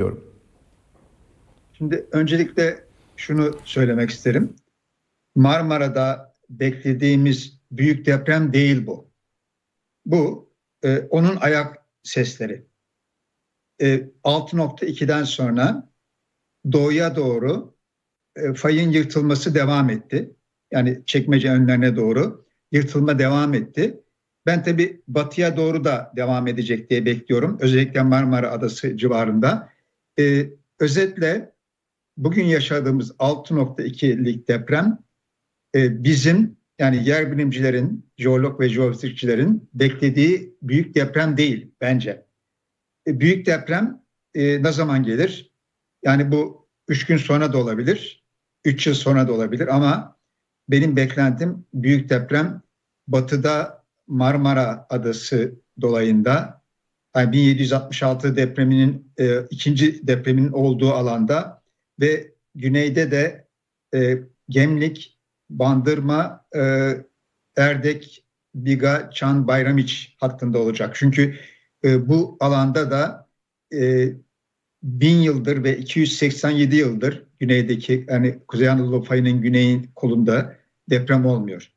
diyorum. Şimdi öncelikle şunu söylemek isterim. Marmara'da beklediğimiz büyük deprem değil bu. Bu e, onun ayak sesleri. E, 6.2'den sonra doğuya doğru e, fayın yırtılması devam etti. Yani çekmece önlerine doğru yırtılma devam etti. Ben tabii batıya doğru da devam edecek diye bekliyorum. Özellikle Marmara Adası civarında. E, özetle bugün yaşadığımız 6.2'lik deprem e, bizim yani yer bilimcilerin, jeolog ve jeofizikçilerin beklediği büyük deprem değil bence. E, büyük deprem e, ne zaman gelir? Yani bu üç gün sonra da olabilir, üç yıl sonra da olabilir ama benim beklentim büyük deprem batıda Marmara Adası dolayında yani 1766 depreminin e, ikinci depremin olduğu alanda ve güneyde de e, Gemlik, Bandırma, e, Erdek, Biga, Çan, Bayramiç hattında olacak. Çünkü e, bu alanda da e, bin yıldır ve 287 yıldır güneydeki yani Kuzey Anadolu fayının güneyin kolunda deprem olmuyor.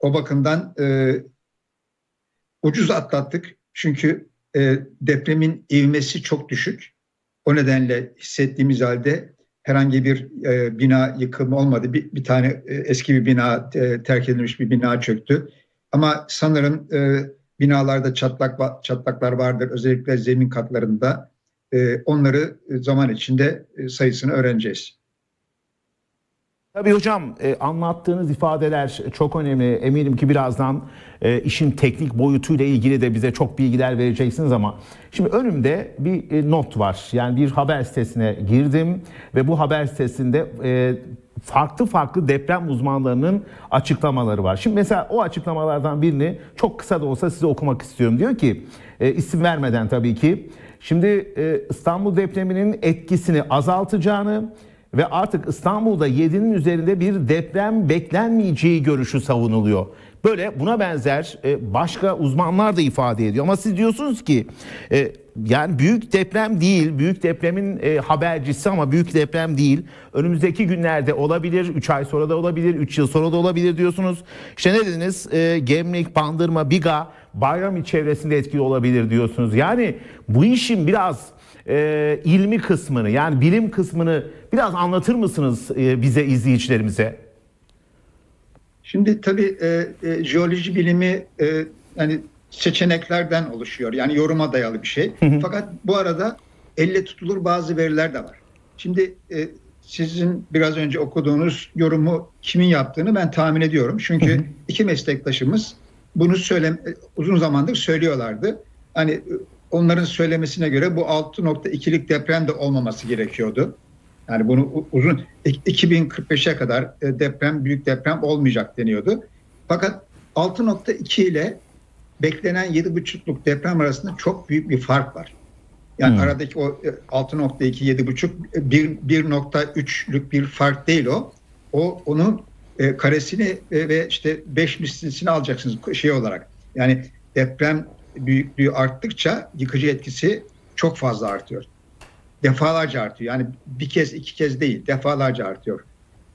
O bakımdan e, ucuz atlattık çünkü e, depremin ivmesi çok düşük. O nedenle hissettiğimiz halde herhangi bir e, bina yıkımı olmadı. Bir, bir tane e, eski bir bina e, terk edilmiş bir bina çöktü. Ama sanırım e, binalarda çatlak çatlaklar vardır özellikle zemin katlarında. E, onları zaman içinde e, sayısını öğreneceğiz. Tabii hocam e, anlattığınız ifadeler çok önemli. Eminim ki birazdan e, işin teknik boyutuyla ilgili de bize çok bilgiler vereceksiniz ama şimdi önümde bir e, not var. Yani bir haber sitesine girdim ve bu haber sitesinde farklı farklı deprem uzmanlarının açıklamaları var. Şimdi mesela o açıklamalardan birini çok kısa da olsa size okumak istiyorum. Diyor ki isim vermeden tabii ki şimdi İstanbul depreminin etkisini azaltacağını ve artık İstanbul'da 7'nin üzerinde bir deprem beklenmeyeceği görüşü savunuluyor. Böyle buna benzer e, başka uzmanlar da ifade ediyor. Ama siz diyorsunuz ki e, yani büyük deprem değil, büyük depremin e, habercisi ama büyük deprem değil. Önümüzdeki günlerde olabilir, 3 ay sonra da olabilir, 3 yıl sonra da olabilir diyorsunuz. İşte ne dediniz? Gemlik, Bandırma, Biga, Bayrami çevresinde etkili olabilir diyorsunuz. Yani bu işin biraz ilmi kısmını yani bilim kısmını biraz anlatır mısınız e, bize izleyicilerimize? Şimdi tabii e, e, jeoloji bilimi e, yani seçeneklerden oluşuyor. Yani yoruma dayalı bir şey. Fakat bu arada elle tutulur bazı veriler de var. Şimdi e, sizin biraz önce okuduğunuz yorumu kimin yaptığını ben tahmin ediyorum. Çünkü iki meslektaşımız bunu söyle uzun zamandır söylüyorlardı. Hani onların söylemesine göre bu 6.2'lik deprem de olmaması gerekiyordu. Yani bunu uzun 2045'e kadar e, deprem büyük deprem olmayacak deniyordu. Fakat 6.2 ile beklenen 7.5'luk deprem arasında çok büyük bir fark var. Yani hmm. aradaki o 6.2 7.5 1.3'lük bir fark değil o. O onun e, karesini e, ve işte 5 mislisini alacaksınız şey olarak. Yani deprem büyüklüğü arttıkça yıkıcı etkisi çok fazla artıyor. Defalarca artıyor. Yani bir kez iki kez değil defalarca artıyor.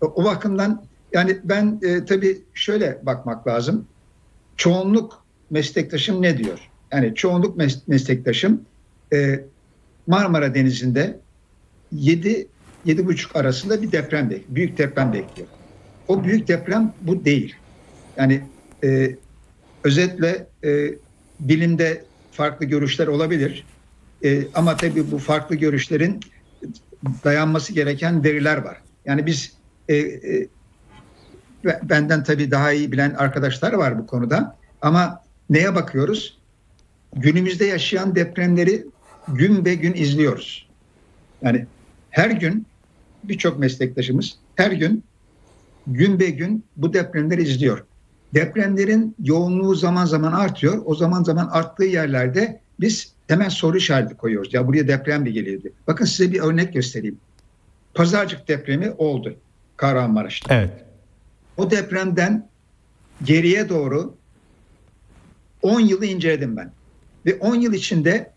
O, bakımdan yani ben e, tabii şöyle bakmak lazım. Çoğunluk meslektaşım ne diyor? Yani çoğunluk mes- meslektaşım e, Marmara Denizi'nde 7 yedi buçuk arasında bir deprem bekliyor. Büyük deprem bekliyor. O büyük deprem bu değil. Yani e, özetle e, bilimde farklı görüşler olabilir. E, ama tabii bu farklı görüşlerin dayanması gereken veriler var. Yani biz e, e, benden tabii daha iyi bilen arkadaşlar var bu konuda. Ama neye bakıyoruz? Günümüzde yaşayan depremleri gün be gün izliyoruz. Yani her gün birçok meslektaşımız her gün gün be gün bu depremleri izliyor. Depremlerin yoğunluğu zaman zaman artıyor. O zaman zaman arttığı yerlerde biz hemen soru işareti koyuyoruz. Ya buraya deprem mi geliyordu? Bakın size bir örnek göstereyim. Pazarcık depremi oldu Kahramanmaraş'ta. Evet. O depremden geriye doğru 10 yılı inceledim ben. Ve 10 yıl içinde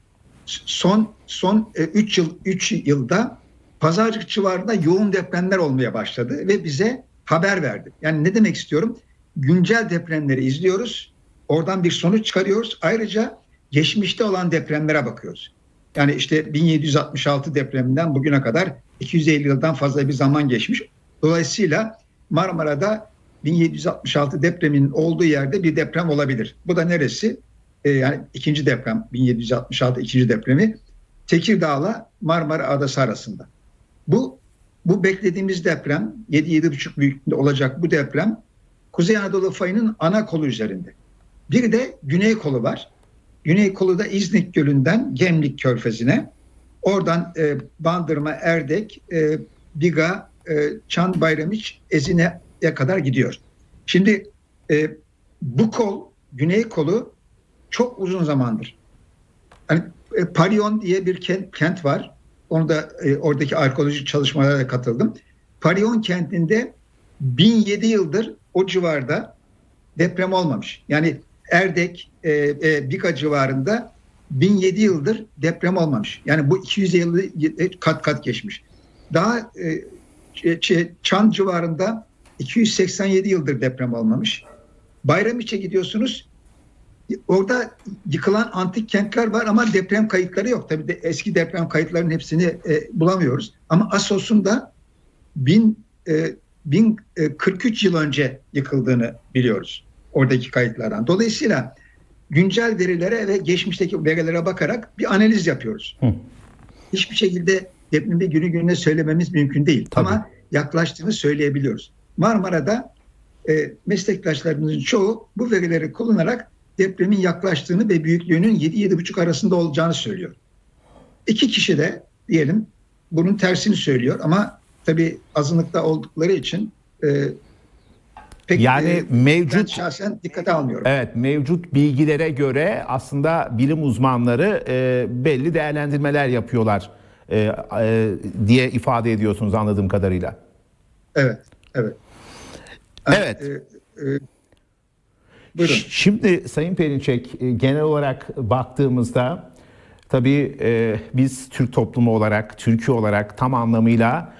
son son 3 yıl 3 yılda Pazarcık civarında yoğun depremler olmaya başladı ve bize haber verdi. Yani ne demek istiyorum? Güncel depremleri izliyoruz. Oradan bir sonuç çıkarıyoruz. Ayrıca geçmişte olan depremlere bakıyoruz. Yani işte 1766 depreminden bugüne kadar 250 yıldan fazla bir zaman geçmiş. Dolayısıyla Marmara'da 1766 depreminin olduğu yerde bir deprem olabilir. Bu da neresi? Ee, yani ikinci deprem 1766 ikinci depremi Tekirdağ'la Marmara Adası arasında. Bu bu beklediğimiz deprem 7-7,5 büyüklüğünde olacak bu deprem Kuzey Anadolu fayının ana kolu üzerinde. Bir de güney kolu var. Güney kolu da İznik Gölü'nden Gemlik Körfezi'ne. Oradan e, Bandırma, Erdek, e, Biga, e, Çan Bayramiç, Ezine'ye kadar gidiyor. Şimdi e, bu kol, güney kolu çok uzun zamandır. Hani e, Parion diye bir kent, kent var. Onu da e, oradaki arkeolojik çalışmalara katıldım. Parion kentinde 1007 yıldır o civarda deprem olmamış. Yani Erdek, e, e, Bika civarında 1007 yıldır deprem olmamış. Yani bu 200 yılı kat kat geçmiş. Daha e, Çan civarında 287 yıldır deprem olmamış. Bayramiç'e gidiyorsunuz. Orada yıkılan antik kentler var ama deprem kayıtları yok. Tabii de eski deprem kayıtlarının hepsini e, bulamıyoruz. Ama Assos'un da 1000 e, 1043 yıl önce yıkıldığını biliyoruz oradaki kayıtlardan. Dolayısıyla güncel verilere ve geçmişteki verilere bakarak bir analiz yapıyoruz. Hı. Hiçbir şekilde depremi günü gününe söylememiz mümkün değil. Tabii. Ama yaklaştığını söyleyebiliyoruz. Marmara'da e, meslektaşlarımızın çoğu bu verileri kullanarak depremin yaklaştığını ve büyüklüğünün 7-7,5 arasında olacağını söylüyor. İki kişi de diyelim bunun tersini söylüyor ama tabii azınlıkta oldukları için e, pek Yani e, ben mevcut şahsen dikkate almıyorum. Evet mevcut bilgilere göre aslında bilim uzmanları e, belli değerlendirmeler yapıyorlar e, e, diye ifade ediyorsunuz anladığım kadarıyla. Evet, evet. Evet. E, e, buyurun. Şimdi Sayın Perinçek e, genel olarak baktığımızda tabii e, biz Türk toplumu olarak, Türkiye olarak tam anlamıyla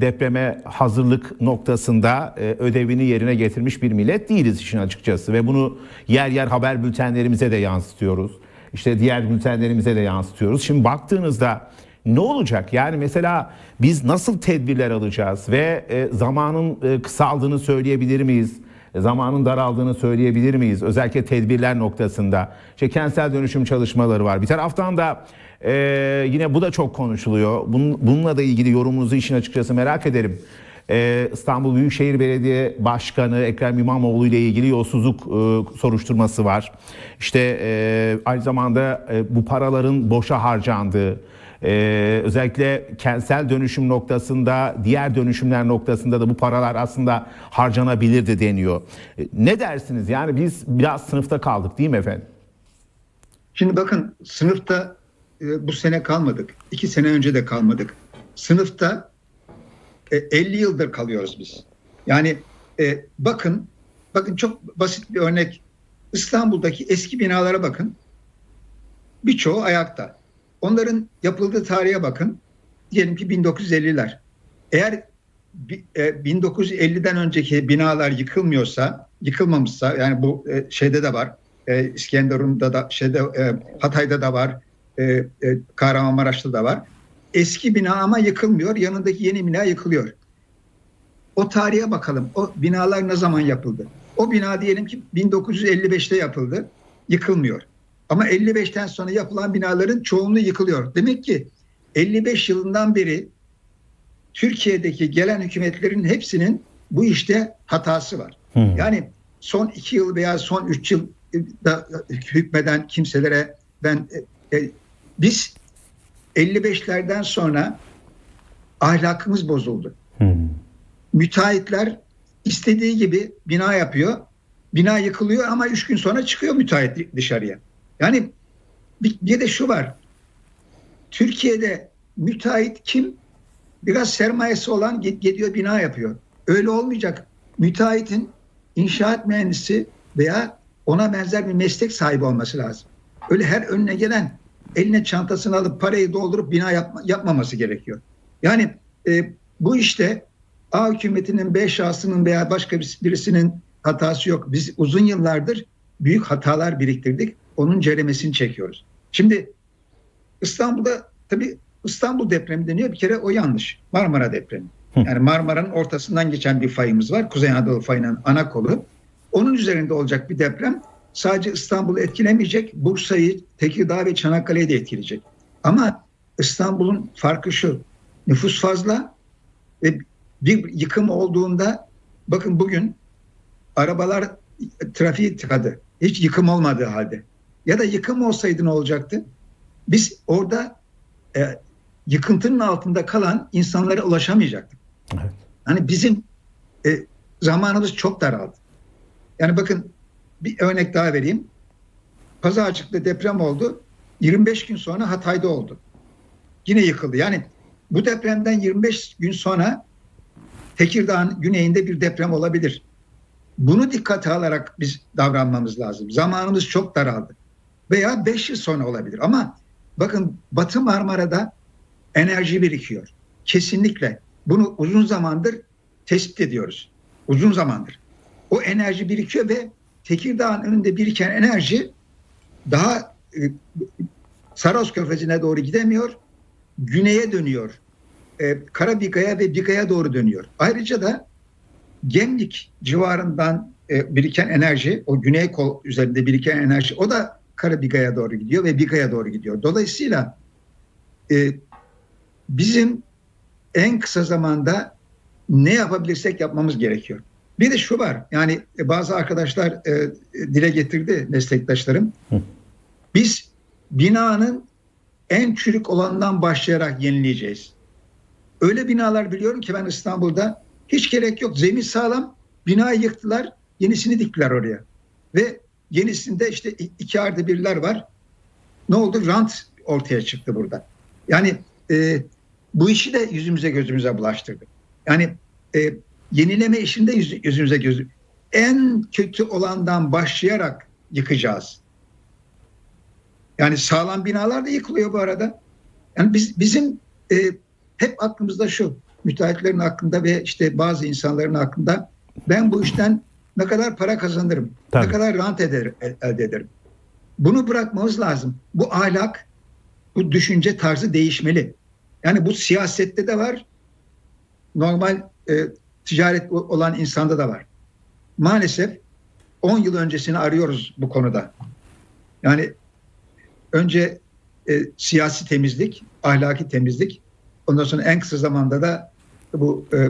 depreme hazırlık noktasında e, ödevini yerine getirmiş bir millet değiliz işin açıkçası ve bunu yer yer haber bültenlerimize de yansıtıyoruz. İşte diğer bültenlerimize de yansıtıyoruz. Şimdi baktığınızda ne olacak? Yani mesela biz nasıl tedbirler alacağız ve e, zamanın e, kısaldığını söyleyebilir miyiz? zamanın daraldığını söyleyebilir miyiz? Özellikle tedbirler noktasında. İşte kentsel dönüşüm çalışmaları var. Bir taraftan da e, yine bu da çok konuşuluyor. Bunun, bununla da ilgili yorumunuzu işin açıkçası merak ederim. E, İstanbul Büyükşehir Belediye Başkanı Ekrem İmamoğlu ile ilgili yolsuzluk e, soruşturması var. İşte e, aynı zamanda e, bu paraların boşa harcandığı, ee, özellikle kentsel dönüşüm noktasında, diğer dönüşümler noktasında da bu paralar aslında harcanabilirdi deniyor. Ee, ne dersiniz? Yani biz biraz sınıfta kaldık değil mi efendim? Şimdi bakın sınıfta e, bu sene kalmadık. İki sene önce de kalmadık. Sınıfta e, 50 yıldır kalıyoruz biz. Yani e, bakın, bakın çok basit bir örnek. İstanbul'daki eski binalara bakın. Birçoğu ayakta. Onların yapıldığı tarihe bakın. Diyelim ki 1950'ler. Eğer bi- e, 1950'den önceki binalar yıkılmıyorsa, yıkılmamışsa yani bu e, şeyde de var. E, İskenderun'da da şeyde e, Hatay'da da var. E, e, Kahramanmaraş'ta da var. Eski bina ama yıkılmıyor. Yanındaki yeni bina yıkılıyor. O tarihe bakalım. O binalar ne zaman yapıldı? O bina diyelim ki 1955'te yapıldı. Yıkılmıyor. Ama 55'ten sonra yapılan binaların çoğunluğu yıkılıyor. Demek ki 55 yılından beri Türkiye'deki gelen hükümetlerin hepsinin bu işte hatası var. Hmm. Yani son iki yıl veya son üç yıl da hükmeden kimselere ben e, e, biz 55'lerden sonra ahlakımız bozuldu. Müteahhitler istediği gibi bina yapıyor. Bina yıkılıyor ama üç gün sonra çıkıyor müteahhit dışarıya. Yani bir, bir de şu var. Türkiye'de müteahhit kim? Biraz sermayesi olan gid- gidiyor bina yapıyor. Öyle olmayacak. Müteahhitin inşaat mühendisi veya ona benzer bir meslek sahibi olması lazım. Öyle her önüne gelen eline çantasını alıp parayı doldurup bina yapma, yapmaması gerekiyor. Yani e, bu işte A hükümetinin B şahsının veya başka bir- birisinin hatası yok. Biz uzun yıllardır büyük hatalar biriktirdik. Onun ceremesini çekiyoruz. Şimdi İstanbul'da tabii İstanbul depremi deniyor bir kere o yanlış. Marmara depremi. Yani Marmara'nın ortasından geçen bir fayımız var. Kuzey Anadolu fayının ana kolu. Onun üzerinde olacak bir deprem sadece İstanbul'u etkilemeyecek. Bursa'yı, Tekirdağ ve Çanakkale'yi de etkileyecek. Ama İstanbul'un farkı şu. Nüfus fazla ve bir yıkım olduğunda bakın bugün arabalar trafiği tıkadı. Hiç yıkım olmadığı halde. Ya da yıkım olsaydı ne olacaktı? Biz orada e, yıkıntının altında kalan insanlara ulaşamayacaktık. Evet. Hani bizim e, zamanımız çok daraldı. Yani bakın bir örnek daha vereyim. Pazarcık'ta deprem oldu. 25 gün sonra Hatay'da oldu. Yine yıkıldı. Yani bu depremden 25 gün sonra Tekirdağ'ın güneyinde bir deprem olabilir. Bunu dikkate alarak biz davranmamız lazım. Zamanımız çok daraldı. Veya 5 yıl sonra olabilir. Ama bakın Batı Marmara'da enerji birikiyor. Kesinlikle. Bunu uzun zamandır tespit ediyoruz. Uzun zamandır. O enerji birikiyor ve Tekirdağ'ın önünde biriken enerji daha e, Saros Körfezi'ne doğru gidemiyor. Güneye dönüyor. E, Karabika'ya ve Bika'ya doğru dönüyor. Ayrıca da Gemlik civarından e, biriken enerji, o güney kol üzerinde biriken enerji o da Karabika'ya doğru gidiyor ve Bika'ya doğru gidiyor. Dolayısıyla e, bizim en kısa zamanda ne yapabilirsek yapmamız gerekiyor. Bir de şu var yani e, bazı arkadaşlar e, dile getirdi meslektaşlarım. Hı. Biz binanın en çürük olanından başlayarak yenileyeceğiz. Öyle binalar biliyorum ki ben İstanbul'da hiç gerek yok. Zemin sağlam. Binayı yıktılar. Yenisini diktiler oraya. Ve yenisinde işte iki artı birler var. Ne oldu? Rant ortaya çıktı burada. Yani e, bu işi de yüzümüze gözümüze bulaştırdı. Yani e, yenileme işinde yüz, yüzümüze gözü. En kötü olandan başlayarak yıkacağız. Yani sağlam binalar da yıkılıyor bu arada. Yani biz bizim e, hep aklımızda şu müteahhitlerin hakkında ve işte bazı insanların hakkında ben bu işten ne kadar para kazanırım, Tabii. ne kadar rant eder, elde ederim. Bunu bırakmamız lazım. Bu ahlak, bu düşünce tarzı değişmeli. Yani bu siyasette de var, normal e, ticaret olan insanda da var. Maalesef 10 yıl öncesini arıyoruz bu konuda. Yani önce e, siyasi temizlik, ahlaki temizlik, ondan sonra en kısa zamanda da bu e,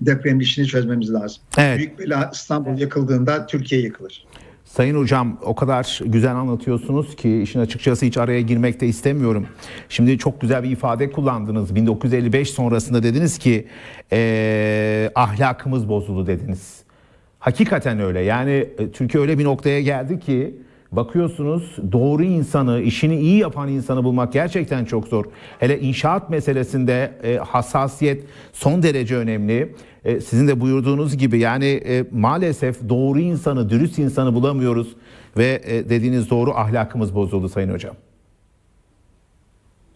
deprem işini çözmemiz lazım. Evet. Büyük bela İstanbul yıkıldığında Türkiye yıkılır. Sayın hocam o kadar güzel anlatıyorsunuz ki işin açıkçası hiç araya girmek de istemiyorum. Şimdi çok güzel bir ifade kullandınız. 1955 sonrasında dediniz ki eee, ahlakımız bozuldu dediniz. Hakikaten öyle. Yani e, Türkiye öyle bir noktaya geldi ki bakıyorsunuz doğru insanı, işini iyi yapan insanı bulmak gerçekten çok zor. Hele inşaat meselesinde e, hassasiyet son derece önemli. E, sizin de buyurduğunuz gibi yani e, maalesef doğru insanı, dürüst insanı bulamıyoruz ve e, dediğiniz doğru ahlakımız bozuldu Sayın Hocam.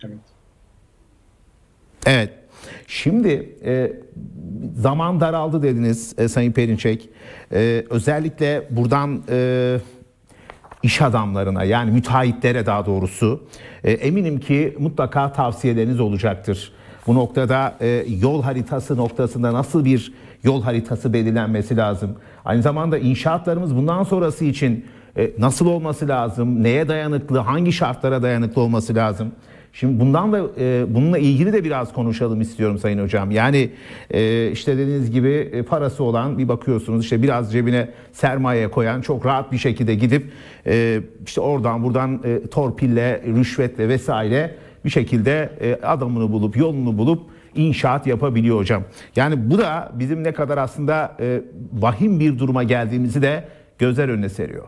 Evet. Evet. Şimdi e, zaman daraldı dediniz e, Sayın Perinçek. E, özellikle buradan e, iş adamlarına yani müteahhitlere daha doğrusu e, eminim ki mutlaka tavsiyeleriniz olacaktır. Bu noktada e, yol haritası noktasında nasıl bir yol haritası belirlenmesi lazım? Aynı zamanda inşaatlarımız bundan sonrası için e, nasıl olması lazım? Neye dayanıklı, hangi şartlara dayanıklı olması lazım? Şimdi bundan da e, bununla ilgili de biraz konuşalım istiyorum Sayın Hocam. Yani e, işte dediğiniz gibi e, parası olan bir bakıyorsunuz işte biraz cebine sermaye koyan çok rahat bir şekilde gidip e, işte oradan buradan e, torpille, rüşvetle vesaire bir şekilde e, adamını bulup yolunu bulup inşaat yapabiliyor hocam. Yani bu da bizim ne kadar aslında e, vahim bir duruma geldiğimizi de gözler önüne seriyor.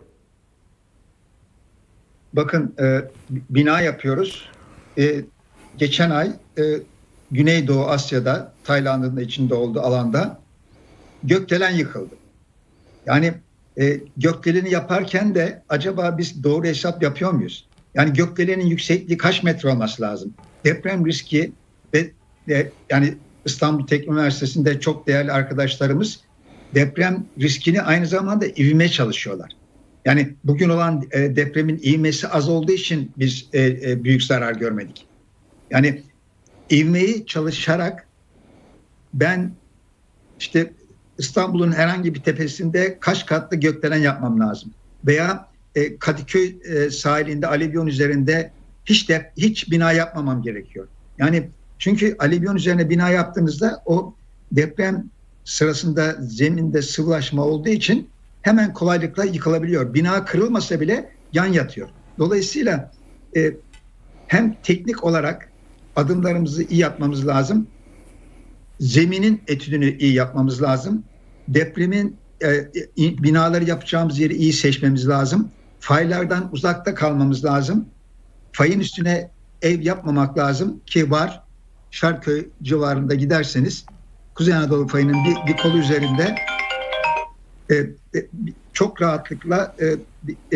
Bakın e, bina yapıyoruz. E, geçen ay e, Güneydoğu Asya'da, Tayland'ın içinde olduğu alanda gökdelen yıkıldı. Yani e, gökdeleni yaparken de acaba biz doğru hesap yapıyor muyuz? Yani gökdelenin yüksekliği kaç metre olması lazım? Deprem riski ve e, yani İstanbul Teknik Üniversitesi'nde çok değerli arkadaşlarımız deprem riskini aynı zamanda ivme çalışıyorlar. Yani bugün olan e, depremin ivmesi az olduğu için biz e, e, büyük zarar görmedik. Yani ivmeyi çalışarak ben işte İstanbul'un herhangi bir tepesinde kaç katlı gökdelen yapmam lazım. Veya e, Kadıköy e, sahilinde Alevyon üzerinde hiç de hiç bina yapmamam gerekiyor. Yani çünkü Alevyon üzerine bina yaptığınızda o deprem sırasında zeminde sıvılaşma olduğu için hemen kolaylıkla yıkılabiliyor. Bina kırılmasa bile yan yatıyor. Dolayısıyla e, hem teknik olarak adımlarımızı iyi yapmamız lazım. Zeminin etüdünü iyi yapmamız lazım. Depremin e, binaları yapacağımız yeri iyi seçmemiz lazım. Faylardan uzakta kalmamız lazım. Fayın üstüne ev yapmamak lazım ki var. Şarköy civarında giderseniz Kuzey Anadolu fayının bir, bir kolu üzerinde çok rahatlıkla e,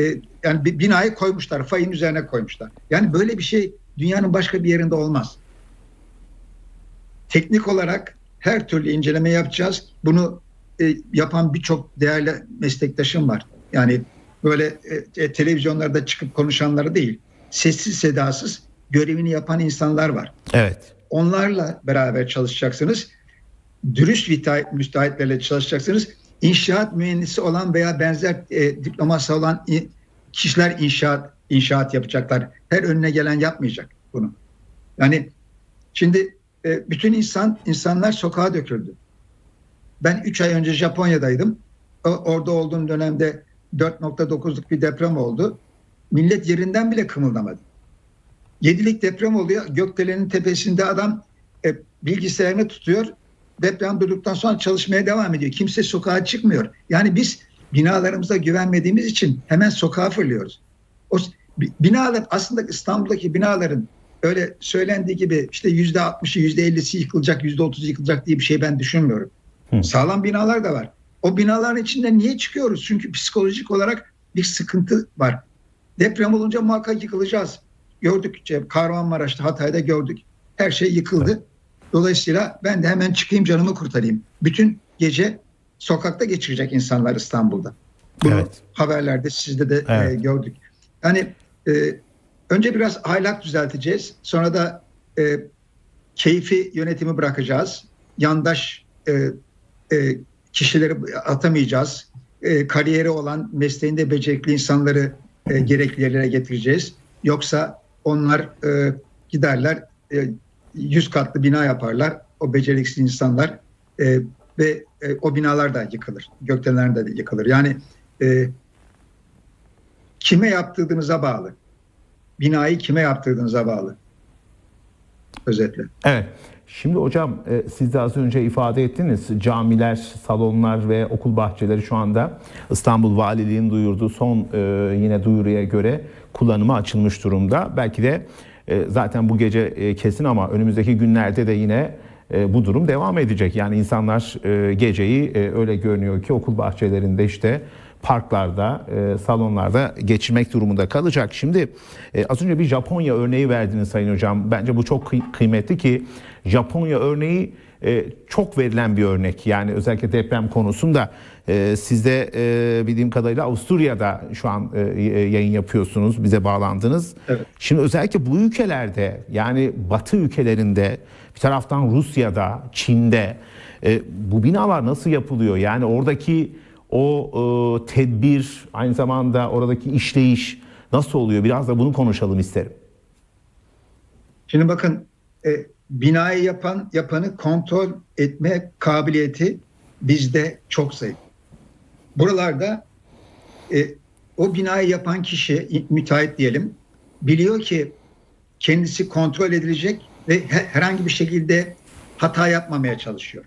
e, yani binayı koymuşlar, fayın üzerine koymuşlar. Yani böyle bir şey dünyanın başka bir yerinde olmaz. Teknik olarak her türlü inceleme yapacağız. Bunu e, yapan birçok değerli meslektaşım var. Yani böyle e, e, televizyonlarda çıkıp konuşanları değil, sessiz sedasız görevini yapan insanlar var. Evet. Onlarla beraber çalışacaksınız. Dürüst müteahhit- müteahhitlerle çalışacaksınız. İnşaat mühendisi olan veya benzer e, diploması olan kişiler inşaat inşaat yapacaklar. Her önüne gelen yapmayacak bunu. Yani şimdi e, bütün insan insanlar sokağa döküldü. Ben 3 ay önce Japonya'daydım. O- orada olduğum dönemde 4.9'luk bir deprem oldu. Millet yerinden bile kımıldamadı. Yedilik deprem oluyor. Gökdelenin tepesinde adam e, bilgisayarını tutuyor. Deprem durduktan sonra çalışmaya devam ediyor. Kimse sokağa çıkmıyor. Yani biz binalarımıza güvenmediğimiz için hemen sokağa fırlıyoruz. O binalar aslında İstanbul'daki binaların öyle söylendiği gibi işte yüzde altmışı yüzde ellisi yıkılacak yüzde otuzu yıkılacak diye bir şey ben düşünmüyorum. Hı. Sağlam binalar da var. O binaların içinde niye çıkıyoruz? Çünkü psikolojik olarak bir sıkıntı var. Deprem olunca muhakkak yıkılacağız. Gördük Kahramanmaraş'ta Hatay'da gördük. Her şey yıkıldı. Dolayısıyla ben de hemen çıkayım canımı kurtarayım. Bütün gece sokakta geçirecek insanlar İstanbul'da. Bunu Evet. haberlerde sizde de e, Evet. gördük. Yani e, önce biraz ahlak düzelteceğiz. Sonra da e, keyfi yönetimi bırakacağız. Yandaş e, e, kişileri atamayacağız. E, kariyeri olan mesleğinde becerikli insanları e, gerekli yerlere getireceğiz. Yoksa onlar e, giderler e, 100 katlı bina yaparlar. O beceriksiz insanlar e, ve e, o binalar da yıkılır. Gökdelenler de yıkılır. Yani e, kime yaptırdığınıza bağlı. Binayı kime yaptırdığınıza bağlı. Özetle. Evet. Şimdi hocam e, siz de az önce ifade ettiniz camiler, salonlar ve okul bahçeleri şu anda İstanbul Valiliği'nin duyurduğu son e, yine duyuruya göre kullanıma açılmış durumda. Belki de zaten bu gece e, kesin ama önümüzdeki günlerde de yine e, bu durum devam edecek. Yani insanlar e, geceyi e, öyle görünüyor ki okul bahçelerinde işte parklarda, e, salonlarda geçirmek durumunda kalacak. Şimdi e, az önce bir Japonya örneği verdiniz Sayın Hocam. Bence bu çok kıy- kıymetli ki Japonya örneği e, çok verilen bir örnek. Yani özellikle deprem konusunda e, siz de e, bildiğim kadarıyla Avusturya'da şu an e, yayın yapıyorsunuz, bize bağlandınız. Evet. Şimdi özellikle bu ülkelerde yani Batı ülkelerinde bir taraftan Rusya'da, Çin'de e, bu binalar nasıl yapılıyor? Yani oradaki o e, tedbir aynı zamanda oradaki işleyiş nasıl oluyor? Biraz da bunu konuşalım isterim. Şimdi bakın e, binayı yapan yapanı kontrol etme kabiliyeti bizde çok zayıf. Buralarda e, o binayı yapan kişi müteahhit diyelim biliyor ki kendisi kontrol edilecek ve he- herhangi bir şekilde hata yapmamaya çalışıyor.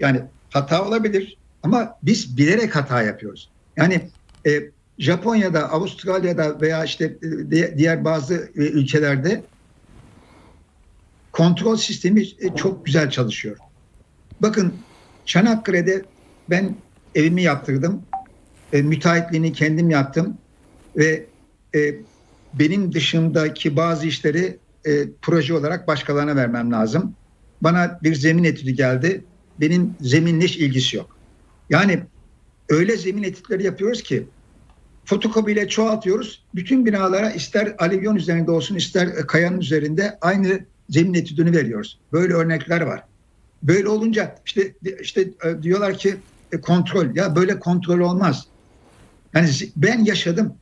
Yani hata olabilir ama biz bilerek hata yapıyoruz. Yani e, Japonya'da, Avustralya'da veya işte e, di- diğer bazı e, ülkelerde kontrol sistemi e, çok güzel çalışıyor. Bakın Çanakkale'de ben evimi yaptırdım. E, müteahhitliğini kendim yaptım ve e, benim dışımdaki bazı işleri e, proje olarak başkalarına vermem lazım. Bana bir zemin etüdü geldi. Benim zeminle hiç ilgisi yok. Yani öyle zemin etütleri yapıyoruz ki fotokopiyle çoğaltıyoruz. Bütün binalara ister alüvyon üzerinde olsun ister kayanın üzerinde aynı zemin etüdünü veriyoruz. Böyle örnekler var. Böyle olunca işte işte e, diyorlar ki kontrol. Ya böyle kontrol olmaz. Yani ben yaşadım.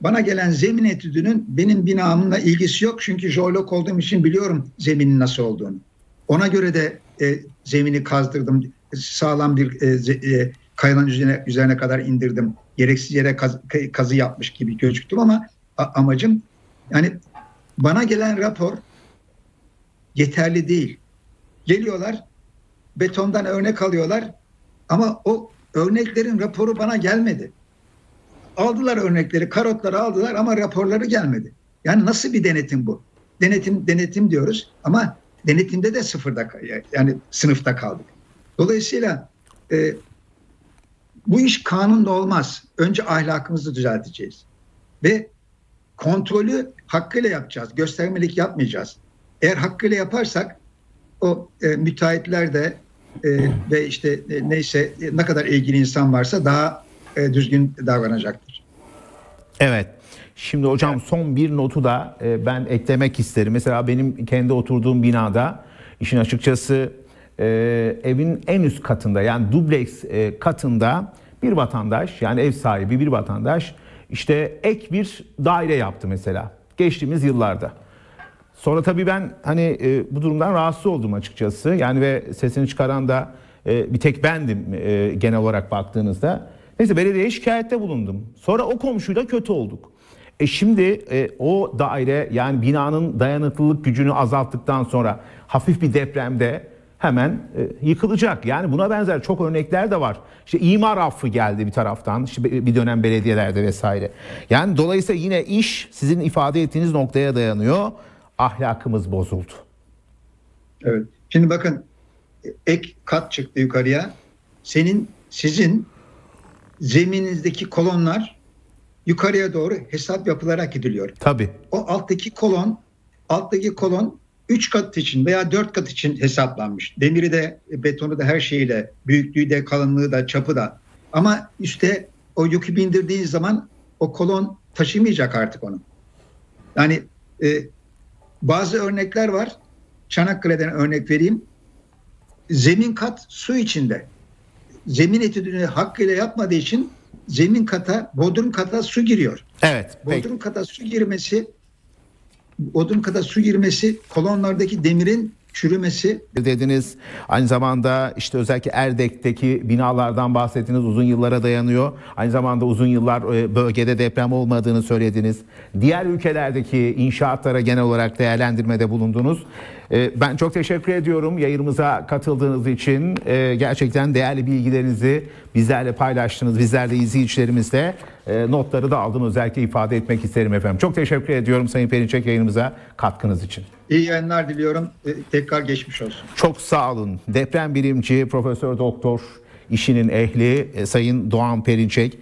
Bana gelen zemin etüdünün benim binamla ilgisi yok. Çünkü jeolog olduğum için biliyorum zeminin nasıl olduğunu. Ona göre de e, zemini kazdırdım. Sağlam bir e, e, kayanın üzerine, üzerine kadar indirdim. Gereksiz yere kaz- kazı yapmış gibi gözüktüm ama a- amacım yani bana gelen rapor yeterli değil. Geliyorlar betondan örnek alıyorlar ama o örneklerin raporu bana gelmedi. Aldılar örnekleri, karotları aldılar ama raporları gelmedi. Yani nasıl bir denetim bu? Denetim denetim diyoruz ama denetimde de sıfırda yani sınıfta kaldık. Dolayısıyla e, bu iş kanunla olmaz. Önce ahlakımızı düzelteceğiz. Ve kontrolü hakkıyla yapacağız. Göstermelik yapmayacağız. Eğer hakkıyla yaparsak o e, müteahhitler de e, ve işte e, neyse e, ne kadar ilgili insan varsa daha e, düzgün davranacaktır. Evet. Şimdi hocam son bir notu da e, ben eklemek isterim. Mesela benim kendi oturduğum binada işin açıkçası e, evin en üst katında yani dubleks e, katında bir vatandaş yani ev sahibi bir vatandaş işte ek bir daire yaptı mesela geçtiğimiz yıllarda. Sonra tabii ben hani e, bu durumdan rahatsız oldum açıkçası. Yani ve sesini çıkaran da e, bir tek bendim e, genel olarak baktığınızda. Neyse belediyeye şikayette bulundum. Sonra o komşuyla kötü olduk. E şimdi e, o daire yani binanın dayanıklılık gücünü azalttıktan sonra hafif bir depremde hemen e, yıkılacak. Yani buna benzer çok örnekler de var. İşte imar affı geldi bir taraftan işte bir dönem belediyelerde vesaire. Yani dolayısıyla yine iş sizin ifade ettiğiniz noktaya dayanıyor. Ahlakımız bozuldu. Evet. Şimdi bakın ek kat çıktı yukarıya. Senin sizin zeminizdeki kolonlar yukarıya doğru hesap yapılarak gidiliyor. Tabii. O alttaki kolon alttaki kolon 3 kat için veya 4 kat için hesaplanmış. Demiri de betonu da her şeyiyle büyüklüğü de kalınlığı da çapı da. Ama üste o yükü bindirdiğin zaman o kolon taşımayacak artık onu. Yani e, bazı örnekler var. Çanakkale'den örnek vereyim. Zemin kat su içinde. Zemin etüdünü hakkıyla yapmadığı için zemin kata, bodrum kata su giriyor. Evet. Peki. Bodrum kata su girmesi bodrum kata su girmesi kolonlardaki demirin çürümesi dediniz. Aynı zamanda işte özellikle Erdek'teki binalardan bahsettiniz. Uzun yıllara dayanıyor. Aynı zamanda uzun yıllar e, bölgede deprem olmadığını söylediniz. Diğer ülkelerdeki inşaatlara genel olarak değerlendirmede bulundunuz. E, Ben çok teşekkür ediyorum yayınımıza katıldığınız için. E, Gerçekten değerli bilgilerinizi bizlerle paylaştınız. Bizler de izleyicilerimizle notları da aldım. Özellikle ifade etmek isterim efendim. Çok teşekkür ediyorum Sayın Perinçek yayınımıza katkınız için. İyi yayınlar diliyorum. E, Tekrar geçmiş olsun. Çok sağ olun. Deprem bilimci Profesör Doktor işinin ehli e, Sayın Doğan Perinçek